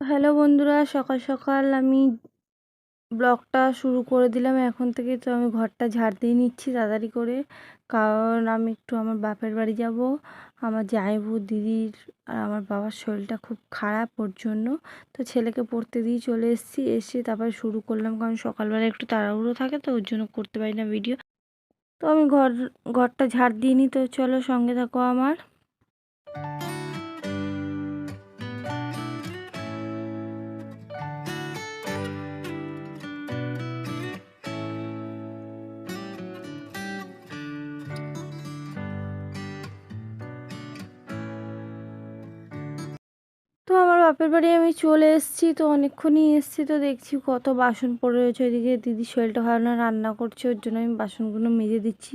Hello বন্ধুরা, সকাল সকাল আমি ব্লগটা শুরু করে দিলাম এখন থেকে। তো আমি ঘরটা ঝাড় দিয়ে নিচ্ছি তাড়াতাড়ি করে। কারণ আমি একটু আমার বাপের বাড়ি যাব, আমার জামাইবু, দিদির আর আমার বাবার শরীরটা খুব খারাপ ওর জন্য। তো ছেলেকে পড়তে দিয়ে চলে এসেছি, এসে তারপরে শুরু করলাম। কারণ সকালবেলা একটু তাড়াহুড়ো থাকে তো, ওর জন্য করতে পারি না ভিডিও তো আমি ঘর, ঘরটা ঝাড় দিয়ে নিই। তো চলো সঙ্গে থাকো আমার। তো আমার বাপের বাড়ি আমি চলে এসেছি, তো অনেকক্ষণই এসেছি, তো দেখছি কত বাসন পড়ে রয়েছে। ওইদিকে দিদির শরীরটা ভালো না, রান্না করছে, ওর জন্য আমি বাসনগুলো মেজে দিচ্ছি।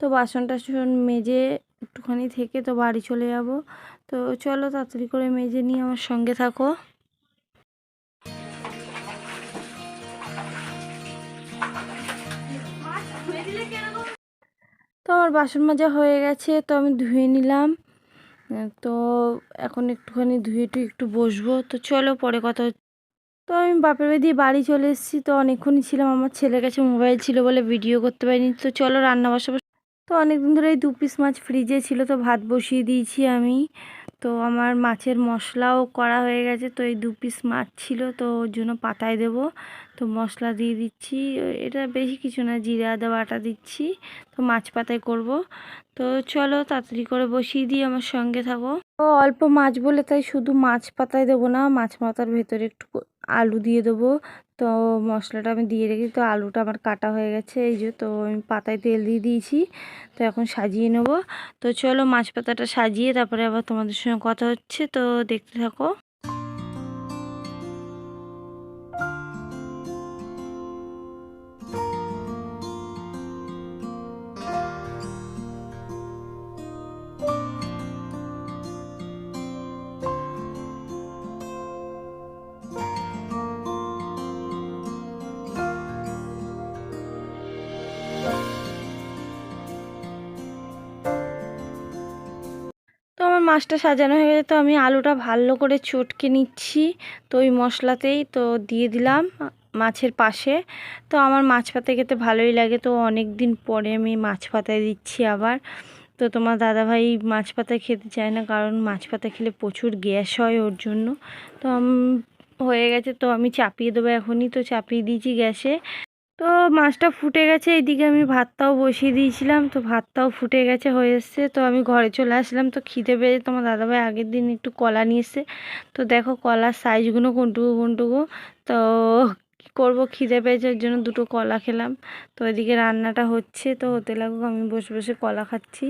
তো বাসন টাসন মেজে একটুখানি থেকে তো বাড়ি চলে যাব। তো চলো তাড়াতাড়ি করে মেজে নিয়ে আমার সঙ্গে থাকো। তো আমার বাসন মাজা হয়ে গেছে, তো আমি ধুয়ে নিলাম। তো এখন একটুখানি ধুয়ে টুয়ে একটু বসবো। তো চলো পরে কথা তো আমি বাপের বাড়ি দিয়ে বাড়ি চলে এসেছি। তো অনেকক্ষণই ছিলাম। আমার ছেলের কাছে মোবাইল ছিল বলে ভিডিও করতে পারিনি। তো চলো রান্না বসাবো। তো অনেকদিন ধরে এই দু পিস মাছ ফ্রিজে ছিল। তো ভাত বসিয়ে দিয়েছি আমি। তো আমার মাছের মশলাও করা হয়ে গেছে। তো এই দু পিস মাছ ছিল, তো ওর জন্য পাতায় দেব। তো মশলা দিয়ে দিচ্ছি। এটা বেশি কিছু না, জিরা, আদা, বাটা দিচ্ছি। তো মাছ পাতায় করব। তো চলো তাড়াতাড়ি করে বসিয়ে দিই, আমার সঙ্গে থাকো। তো অল্প মাছ বলে, তাই শুধু মাছ পাতায় দেবো না, মাছ পাতার ভেতরে একটু আলু দিয়ে দেবো। তো মশলাটা আমি দিয়ে রেখেছি তো আলুটা আমার কাটা হয়ে গেছে। এই যে তো আমি পাতায় তেল দিয়ে দিয়েছি। তো এখন সাজিয়ে নেব। তো চলো মাছ পাতাটা সাজিয়ে তারপরে আবার তোমাদের সঙ্গে কথা হচ্ছে। তো দেখতে থাকো। মাছটা সাজানো হয়ে গেছে, তো আমি আলুটা ভালো করে চটকে নিচ্ছি। তো ওই মশলাতেই তো দিয়ে দিলাম মাছের পাশে। তো আমার মাছ পাতায় খেতে ভালোই লাগে, তো অনেক দিন পরে আমি মাছ পাতায় দিচ্ছি আবার। তো তোমার দাদাভাই মাছ পাতায় খেতে চায় না, কারণ মাছ পাতা খেলে প্রচুর গ্যাস হয় ওর জন্য। তো হয়ে গেছে, তো আমি চাপিয়ে দেবো এখনই। তো চাপিয়ে দিয়েছি গ্যাসে। তো মাছটা ফুটে গেছে, এইদিকে আমি ভাতটাও বসিয়ে দিয়েছিলাম, তো ভাতটাও ফুটে গেছে, হয়ে এসছে। তো আমি ঘরে চলে আসলাম, তো খিদে পেয়ে তোমার দাদাভাই আগের দিন একটু কলা নিয়ে তো দেখো কলার সাইজগুলো কোনটুকু কোনটুকু তো কী করব, খিদে পেয়েছে, ওর জন্য দুটো কলা খেলাম। তো এদিকে রান্নাটা হচ্ছে, তো হতে লাগুক আমি বসে বসে কলা খাচ্ছি।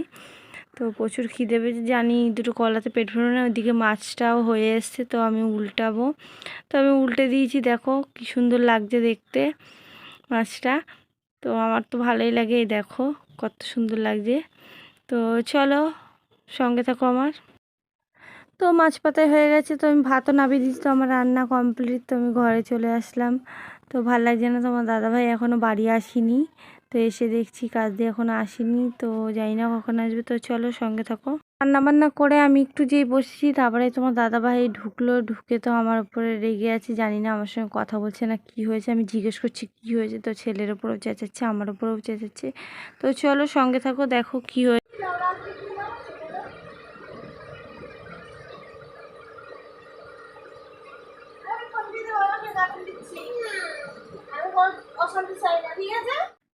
তো প্রচুর খিদে পেয়েছে, জানি দুটো কলাতে পেট ভরবে না, ওইদিকে মাছটাও হয়ে এসছে, তো আমি উল্টাবো। তো আমি উল্টে দিয়েছি, দেখো কি সুন্দর লাগছে দেখতে। মাছটা। তো আমার তো ভালোই লাগে দেখো কত সুন্দর লাগছে। তো চলো, সঙ্গে থাকো আমার। তো মাছ পাতায় হয়ে গেছে, তো আমি ভাতও নামিয়ে দিয়েছি, তো আমার রান্না কমপ্লিট তো আমি ঘরে চলে আসলাম। তো ভালো লাগছে না তোমার দাদাভাই এখনও বাড়ি আসেনি। তো এসে দেখছি কাজ দিয়ে এখনও আসেনি, তো জানি না কখন আসবে। তো চলো, সঙ্গে থাকো। রান্না বান্না করে আমি একটু যেই বসেছি, তারপরে তোমার দাদাভাই ঢুকলো, ঢুকে তো আমার উপরে রেগে আছে, জানি না আমার সঙ্গে কথা বলছে না কি হয়েছে, আমি জিজ্ঞেস করছি কি হয়েছে, তো ছেলের উপরেও চেঁচাচ্ছে, আমার উপরেও চেঁচাচ্ছে। তো চলো সঙ্গে থাকো, দেখো কি হয়েছে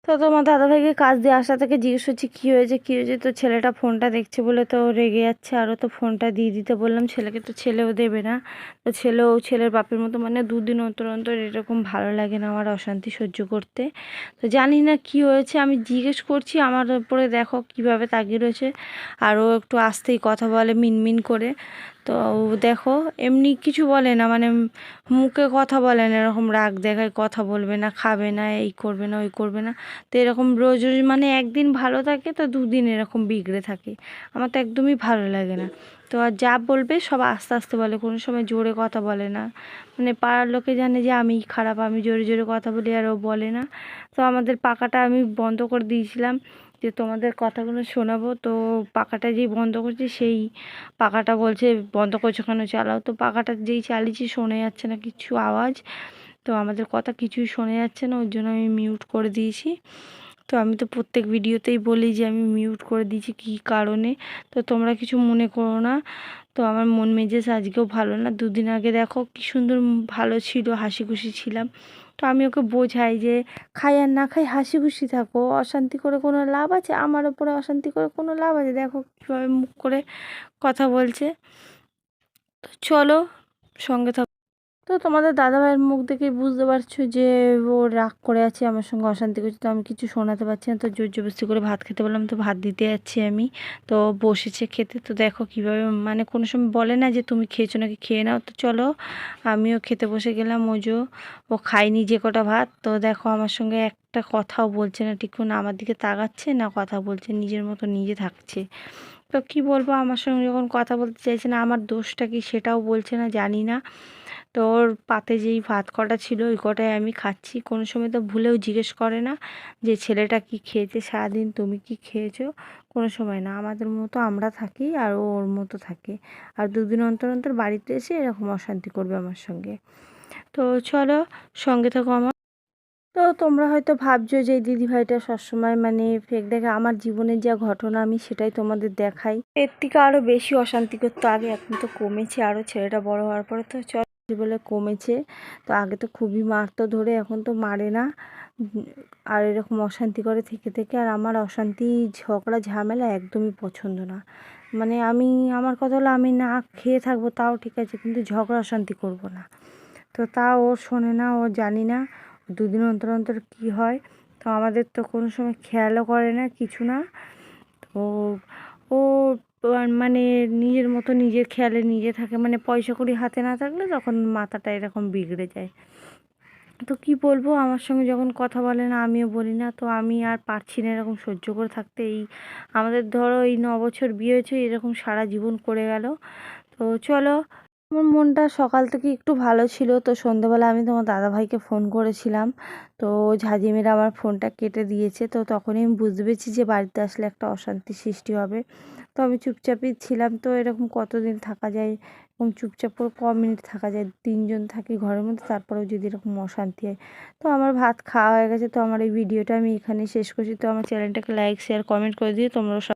তো তোমার দাদাভাইকে কাজ দিয়ে আসা থেকে জিজ্ঞেস করছি, কী হয়েছে কী হয়েছে? তো ছেলেটা ফোনটা দেখছে বলে তো রেগে যাচ্ছে। আরও তো ফোনটা দিয়ে দিতে বললাম, ছেলেকে তো ছেলেও দেবে না। তো ছেলেও ছেলের বাপের মতো মানে দুদিন অন্তর অন্তর এরকম ভালো লাগে না আমার অশান্তি সহ্য করতে। তো জানি না কি হয়েছে, আমি জিজ্ঞেস করছি, আমার উপরে দেখো কীভাবে তাকিয়ে রয়েছে। আরও একটু আস্তেই কথা বলে মিনমিন করে। তো দেখো, এমনি কিছু বলে না মানে মুখে কথা বলে না, এরকম রাগ দেখায়, কথা বলবে না, খাবে না, এই করবে না, ওই করবে না। তো এরকম রোজ রোজ মানে একদিন ভালো থাকে, তো দুদিন এরকম বিগড়ে থাকে। আমার তো একদমই ভালো লাগে না। তো আর যা বলবে, সব আস্তে আস্তে বলে, কোনো সময় জোরে কথা বলে না। মানে পাড়ার লোকে জানে যে আমি খারাপ, আমি জোরে জোরে কথা বলি, আর ও বলে না। তো আমাদের পাকাটা আমি বন্ধ করে দিয়েছিলাম। যে তোমাদের কথাগুলো শোনাবো, তো পাখাটা যেই বন্ধ করছি সেই পাখাটা বলছে, বন্ধ করছ কেন চালাও? তো পাখাটা যেই চালিয়েছি শোনা যাচ্ছে না কিছু আওয়াজ। তো আমাদের কথা কিছুই শোনা যাচ্ছে না, ওর জন্য আমি মিউট করে দিয়েছি। তো আমি তো প্রত্যেক ভিডিওতেই বলি যে আমি মিউট করে দিয়েছি কী কারণে? তো তোমরা কিছু মনে করো না। তো আমার মন মেজাজ আজকেও ভালো না। দুদিন আগে দেখো কী সুন্দর ভালো ছিল হাসি খুশি ছিলাম। তো আমি ওকে বোঝাই যে, খাই আর না খাই হাসি খুশি থাকো, অশান্তি করে কোনো লাভ আছে? আমার ওপরে অশান্তি করে কোনো লাভ আছে? দেখো কীভাবে মুখ করে কথা বলছে। তো চলো সঙ্গে থাকো তো তোমাদের দাদাভাইয়ের মুখ দেখেই বুঝতে পারছ যে ও রাগ করে আছে, আমার সঙ্গে অশান্তি করছে, তো আমি কিছু শোনাতে পারছি না। তো জোর জবরদস্তি করে ভাত খেতে বললাম, তো ভাত দিতে যাচ্ছি আমি। তো বসেছে খেতে। তো দেখো কীভাবে মানে কোনো সময় বলে না যে, তুমি খেয়েছো নাকি খেয়ে নাও। তো চলো, আমিও খেতে বসে গেলাম ওজো ও খায়নি যে কটা ভাত। তো দেখো আমার সঙ্গে একটা কথাও বলছে না, ঠিক আমার দিকে তাকাচ্ছে না কথা বলছে, নিজের মতো নিজে থাকছে। তো কি বলব, আমার সঙ্গে যখন কথা বলতে চাইছে না, আমার দোষটা কি সেটাও বলছে না, জানি না। তো ওর পাতে যেই ভাত কটা ছিল, ওই কটাই আমি খাচ্ছি। কোনো সময় তো ভুলেও জিজ্ঞেস করে না যে, ছেলেটা কি খেয়েছে? সারাদিন তুমি কি খেয়েছো? কোনো সময় না। আমাদের মতো আমরা থাকি আর ও ওর মতো থাকে। আর দুদিন অন্তর অন্তর বাড়িতে এসে এরকম অশান্তি করবে আমার সঙ্গে। তো চলো, সঙ্গে থাকো আমার। তো তোমরা হয়তো ভাবছ যে, দিদিভাইটা সবসময় মানে ফেক দেখে আমার জীবনের যা ঘটনা, আমি সেটাই তোমাদের দেখাই। এর থেকে আরও বেশি অশান্তি করতো। আগে এখন তো কমেছে আরও ছেলেটা বড় হওয়ার পরে। তো চল। বলে কমেছে। তো আগে তো খুবই মারতো ধরে, এখন তো মারে না। আর এরকম অশান্তি করে থেকে থেকে আর আমার অশান্তি, ঝগড়া, ঝামেলা একদমই পছন্দ না। মানে আমি, আমার কথা হলো আমি না খেয়ে থাকব তাও ঠিক আছে, কিন্তু ঝগড়া, অশান্তি করব না। তো তা ও শোনে না, ও জানি না, দুদিন অন্তর অন্তর কী হয়। তো আমাদের তো কোনো সময় খেয়ালও করে না, কিছু না। তো ও মানে নিজের মতো নিজের খেয়ালে নিজে থাকে মানে পয়সা কড়ি হাতে না থাকলে তখন মাথাটা এরকম বিগড়ে যায়। তো কি বলব, আমার সঙ্গে যখন কথা বলে না, আমিও বলি না, তো আমি আর পারছি না এরকম সহ্য করে থাকতে। এই আমাদের ধরো এই ন বছর বিয়ে হয়েছে, এরকম সারা জীবন করে গেল। তো চলো, আমার মনটা সকাল থেকে একটু ভালো ছিল, তো সন্ধেবেলা আমি তোমার দাদাভাইকে ফোন করেছিলাম। তো ঝাঁঝি মেরে আমার ফোনটা কেটে দিয়েছে, তো তখনই আমি বুঝতে পেরেছি যে বাড়িতে আসলে একটা অশান্তি সৃষ্টি হবে। তো আমি চুপচাপই ছিলাম। তো এরকম কতদিন থাকা যায় এবং চুপচাপ করে ক মিনিট থাকা যায়? তিনজন থাকি ঘরের মধ্যে, তারপরেও যদি এরকম অশান্তি হয়। তো আমার ভাত খাওয়া হয়ে গেছে। তো আমার এই ভিডিওটা আমি এখানে শেষ করছি। তো আমার চ্যানেলটাকে লাইক শেয়ার কমেন্ট করে দিয়ে তোমরাও সব